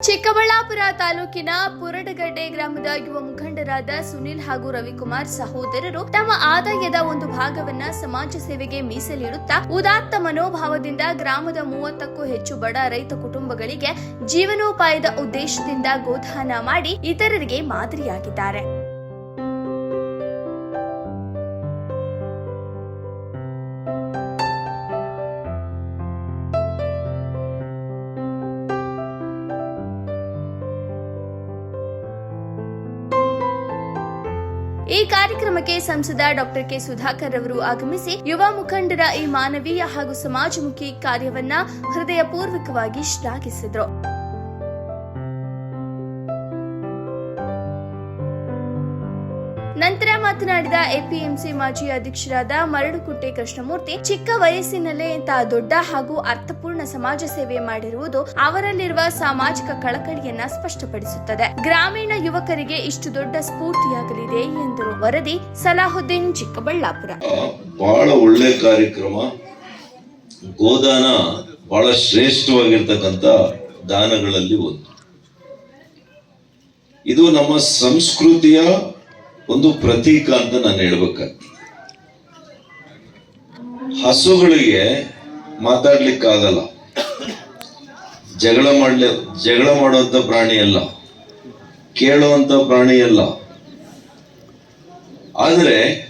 ಚಿಕ್ಕಬಳ್ಳಾಪುರ ತಾಲೂಕಿನ ಪುರಡಗಡ್ಡೆ ಗ್ರಾಮದ ಯುವ ಮುಖಂಡರಾದ ಸುನಿಲ್ ಹಾಗೂ ರವಿಕುಮಾರ್ ಸಹೋದರರು ತಮ್ಮ ಆದಾಯದ ಒಂದು ಭಾಗವನ್ನ ಸಮಾಜ ಸೇವೆಗೆ ಮೀಸಲಿಡುತ್ತಾ ಉದಾತ್ತ ಮನೋಭಾವದಿಂದ ಗ್ರಾಮದ ಮೂವತ್ತಕ್ಕೂ ಹೆಚ್ಚು ಬಡ ರೈತ ಕುಟುಂಬಗಳಿಗೆ ಜೀವನೋಪಾಯದ ಉದ್ದೇಶದಿಂದ ಗೋದಾನ ಮಾಡಿ ಇತರರಿಗೆ ಮಾದರಿಯಾಗಿದ್ದಾರೆ. ಈ ಕಾರ್ಯಕ್ರಮಕ್ಕೆ ಸಂಸದ ಡಾಕ್ಟರ್ ಕೆ ಸುಧಾಕರ್ ಅವರು ಆಗಮಿಸಿ ಯುವ ಮುಖಂಡರ ಈ ಮಾನವೀಯ ಹಾಗೂ ಸಮಾಜಮುಖಿ ಕಾರ್ಯವನ್ನ ಹೃದಯಪೂರ್ವಕವಾಗಿ ಶ್ಲಾಘಿಸಿದರು. ನಂತರ ಮಾತನಾಡಿದ ಎಪಿಎಂಸಿ ಮಾಜಿ ಅಧ್ಯಕ್ಷರಾದ ಮರಡುಕುಟ್ಟೆ ಕೃಷ್ಣಮೂರ್ತಿ, ಚಿಕ್ಕ ವಯಸ್ಸಿನಲ್ಲೇ ಇಂತಹ ದೊಡ್ಡ ಹಾಗೂ ಅರ್ಥಪೂರ್ಣ ಸಮಾಜ ಸೇವೆ ಮಾಡಿರುವುದು ಅವರಲ್ಲಿರುವ ಸಾಮಾಜಿಕ ಕಳಕಳಿಯನ್ನ ಸ್ಪಷ್ಟಪಡಿಸುತ್ತದೆ. ಗ್ರಾಮೀಣ ಯುವಕರಿಗೆ ಇಷ್ಟು ದೊಡ್ಡ ಸ್ಫೂರ್ತಿಯಾಗಲಿದೆ ಎಂದರು ವರದಿ ಸಲಾಹುದ್ದೀನ್, ಚಿಕ್ಕಬಳ್ಳಾಪುರ. ಬಹಳ ಒಳ್ಳೆ ಕಾರ್ಯಕ್ರಮ. ಗೋದಾನ ಬಹಳ ಶ್ರೇಷ್ಠವಾಗಿರ್ತಕ್ಕಂಥ ದಾನಗಳಲ್ಲಿ ಒಂದು. ಇದು ನಮ್ಮ ಸಂಸ್ಕೃತಿಯ ಒಂದು ಪ್ರತೀಕ ಅಂತ ನಾನು ಹೇಳ್ಬೇಕಾಗ್ತದೆ ಹಸುಗಳಿಗೆ ಮಾತಾಡ್ಲಿಕ್ಕಾಗಲ್ಲ. ಜಗಳ ಮಾಡ್ಲಿ, ಜಗಳ ಮಾಡುವಂತ ಪ್ರಾಣಿ ಅಲ್ಲ. ಕೇಳುವಂತ ಪ್ರಾಣಿ ಅಲ್ಲ. ಆದರೆ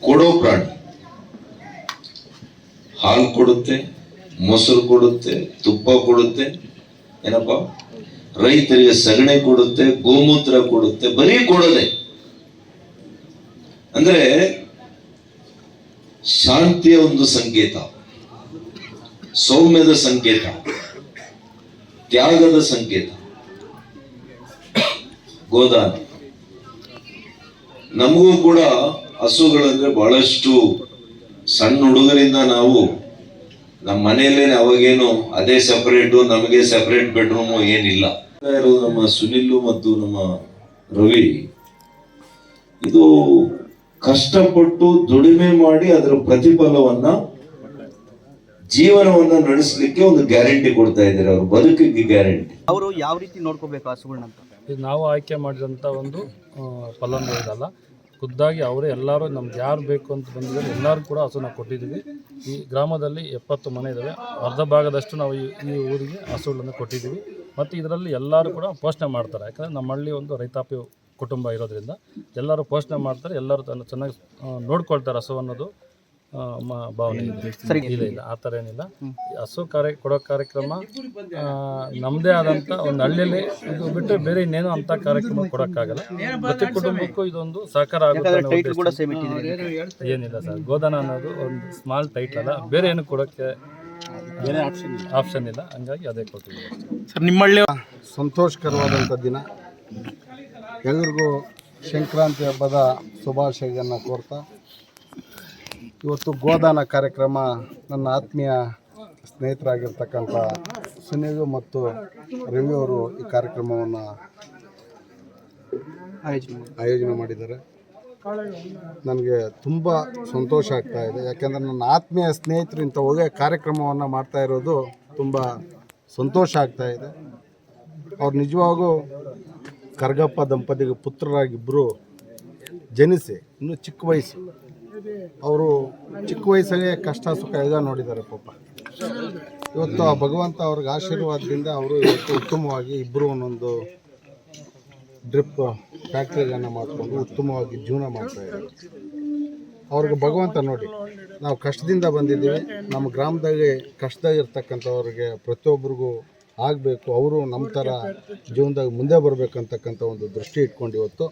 ಕೊಡೋ ಪ್ರಾಣಿ. ಹಾಲು ಕೊಡುತ್ತೆ, ಮೊಸರು ಕೊಡುತ್ತೆ, ತುಪ್ಪ ಕೊಡುತ್ತೆ, ಏನಪ್ಪ? ರೈತರಿಗೆ ಸಗಣಿ ಕೊಡುತ್ತೆ, ಗೋಮೂತ್ರ ಕೊಡುತ್ತೆ, ಬರೀ ಕೊಡದೆ. ಅಂದ್ರೆ ಶಾಂತಿಯ ಒಂದು ಸಂಕೇತ, ಸೌಮ್ಯದ ಸಂಕೇತ, ತ್ಯಾಗದ ಸಂಕೇತ. ಗೋದಾನ. ನಮಗೂ ಕೂಡ ಹಸುಗಳಂದ್ರೆ ಬಹಳಷ್ಟು ಸಣ್ಣ ಹುಡುಗರಿಂದ ನಾವು ನಮ್ಮ ಮನೆಯಲ್ಲೇ ಅವಾಗೇನು ಅದೇ ಸೆಪರೇಟು ನಮಗೆ ಸೆಪರೇಟ್ ಬೆಡ್ರೂಮು ಏನಿಲ್ಲ. ನಮ್ಮ ಸುನಿಲು ಮತ್ತು ನಮ್ಮ ರವಿ. ಇದು ಕಷ್ಟಪಟ್ಟು ದುಡಿಮೆ ಮಾಡಿ ಅದರ ಪ್ರತಿಫಲವನ್ನ ಜೀವನವನ್ನ ನಡೆಸಲಿಕ್ಕೆ ಒಂದು ಗ್ಯಾರಂಟಿ ಕೊಡ್ತಾ ಇದ್ದಾರೆ ಅವರು ಬದುಕಿಗೆ ಗ್ಯಾರಂಟಿ. ಅವರು ಯಾವ ರೀತಿ ನೋಡ್ಕೋಬೇಕು ಹಸುಗಳನ್ನ ಅಂತ? ಇದು ನಾವು ಆಯ್ಕೆ ಮಾಡಿದಂಥ ಒಂದು ಫಲಾನುಭವಿಗಳಲ್ಲ ಖುದ್ದಾಗಿ ಅವರೇ ಎಲ್ಲರೂ ನಮ್ಗೆ ಯಾರು ಬೇಕು ಅಂತ ಬಂದಿದ್ದಾರೆ ಎಲ್ಲರೂ ಕೂಡ ಹಸುನ ಕೊಟ್ಟಿದ್ದೀವಿ. ಈ ಗ್ರಾಮದಲ್ಲಿ ಎಪ್ಪತ್ತು ಮನೆ ಇದ್ದಾವೆ ಅರ್ಧ ಭಾಗದಷ್ಟು ನಾವು ಈ ಈ ಊರಿಗೆ ಹಸುಗಳನ್ನು ಕೊಟ್ಟಿದ್ದೀವಿ. ಮತ್ತು ಇದರಲ್ಲಿ ಎಲ್ಲರೂ ಕೂಡ ಪೋಷಣೆ ಮಾಡ್ತಾರೆ. ಯಾಕಂದರೆ ನಮ್ಮ ಹಳ್ಳಿ ಒಂದು ರೈತಾಪಿ ಕುಟುಂಬ ಇರೋದ್ರಿಂದ ಎಲ್ಲರೂ ಪೋಷಣೆ ಮಾಡ್ತಾರೆ ಎಲ್ಲರೂ ತನ್ನ ಚೆನ್ನಾಗಿ ನೋಡ್ಕೊಳ್ತಾರೆ ಹಸು ಅನ್ನೋದು ಭಾವನೆ. ಇದೆ ಸರಿ. ಇಲ್ಲ ಇಲ್ಲ ಆ ಥರ ಏನಿಲ್ಲ. ಈ ಹಸು ಕಾರ್ಯ ಕೊಡೋ ಕಾರ್ಯಕ್ರಮ ನಮ್ಮದೇ ಆದಂಥ ಒಂದು ಹಳ್ಳಿಯಲ್ಲಿ ಇದು ಬಿಟ್ಟು ಬೇರೆ ಇನ್ನೇನು ಅಂಥ ಕಾರ್ಯಕ್ರಮ ಕೊಡೋಕ್ಕಾಗಲ್ಲ. ಪ್ರತಿ ಕುಟುಂಬಕ್ಕೂ ಇದೊಂದು ಸಹಕಾರ ಆಗುತ್ತೆ ಏನಿಲ್ಲ ಸರ್. ಗೋದಾನ ಅನ್ನೋದು ಒಂದು ಸ್ಮಾಲ್ ಟೈಟ್ ಅಲ್ಲ. ಬೇರೆ ಏನು ಕೊಡೋಕ್ಕೆ ಬೇರೆ ಆಪ್ಷನ್ ಇಲ್ಲ. ಹಂಗಾಗಿ ಅದೇ ಕೊಟ್ಟಿದ್ದೀವಿ. ಹಳ್ಳಿ ಸಂತೋಷಕರವಾದಂಥ ದಿನ. ಎಲ್ರಿಗೂ ಸಂಕ್ರಾಂತಿ ಹಬ್ಬದ ಶುಭಾಶಯಗಳನ್ನು ಕೋರ್ತಾ, ಇವತ್ತು ಗೋದಾನ ಕಾರ್ಯಕ್ರಮ ನನ್ನ ಆತ್ಮೀಯ ಸ್ನೇಹಿತರಾಗಿರ್ತಕ್ಕಂಥ ಸುನಿಲ್ ಮತ್ತು ರವಿ ಅವರು ಈ ಕಾರ್ಯಕ್ರಮವನ್ನು ಆಯೋಜನೆ ಆಯೋಜನೆ ಮಾಡಿದ್ದಾರೆ. ನನಗೆ ತುಂಬ ಸಂತೋಷ ಆಗ್ತಾ ಇದೆ. ಯಾಕೆಂದರೆ ನನ್ನ ಆತ್ಮೀಯ ಸ್ನೇಹಿತರು ಇಂಥ ಒಳ್ಳೆಯ ಕಾರ್ಯಕ್ರಮವನ್ನು ಮಾಡ್ತಾ ಇರೋದು ತುಂಬ ಸಂತೋಷ ಆಗ್ತಾ ಇದೆ. ಅವ್ರು ನಿಜವಾಗೂ ಕರ್ಗಪ್ಪ ದಂಪತಿಗೆ ಪುತ್ರರಾಗಿಬ್ಬರು ಜನಿಸಿ, ಇನ್ನು ಚಿಕ್ಕ ವಯಸ್ಸು. ಅವರು ಚಿಕ್ಕ ವಯಸ್ಸಲ್ಲೇ ಕಷ್ಟ ಸುಖ ಎಲ್ಲ ನೋಡಿದ್ದಾರೆ ಪಾಪ. ಇವತ್ತು ಆ ಭಗವಂತ ಅವ್ರಿಗೆ ಆಶೀರ್ವಾದದಿಂದ ಅವರು ಇವತ್ತು ಉತ್ತಮವಾಗಿ ಇಬ್ಬರು ಒಂದೊಂದು ಡ್ರಿಪ್ ಫ್ಯಾಕ್ಟ್ರಿಗಳನ್ನು ಮಾಡಿಕೊಂಡು ಉತ್ತಮವಾಗಿ ಜೀವನ ಮಾಡ್ತಾ ಇದ್ದಾರೆ. ಅವ್ರಿಗೆ ಭಗವಂತ ನೋಡಿ, ನಾವು ಕಷ್ಟದಿಂದ ಬಂದಿದ್ದೀವಿ. ನಮ್ಮ ಗ್ರಾಮದಾಗೆ ಕಷ್ಟದಾಗಿರ್ತಕ್ಕಂಥವ್ರಿಗೆ ಪ್ರತಿಯೊಬ್ಬರಿಗೂ ಆಗಬೇಕು ಅವರು ನಮ್ಮ ಥರ ಜೀವನದಾಗ ಮುಂದೆ ಬರಬೇಕಂತಕ್ಕಂಥ ಒಂದು ದೃಷ್ಟಿ ಇಟ್ಕೊಂಡು ಇವತ್ತು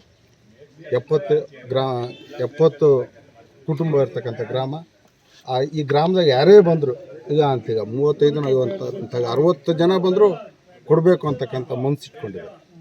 ಎಪ್ಪತ್ತು ಗ್ರಾ ಎಪ್ಪತ್ತು ಕುಟುಂಬ ಇರ್ತಕ್ಕಂಥ ಗ್ರಾಮ. ಈ ಗ್ರಾಮದಾಗ ಯಾರೇ ಬಂದರು ಈಗ ಅಂತೀಗ ಮೂವತ್ತೈದು ಅಂತ ಅರವತ್ತು ಜನ ಬಂದರೂ ಕೊಡಬೇಕು ಅಂತಕ್ಕಂಥ ಮನಸ್ಸು ಇಟ್ಕೊಂಡಿದ್ದಾರೆ.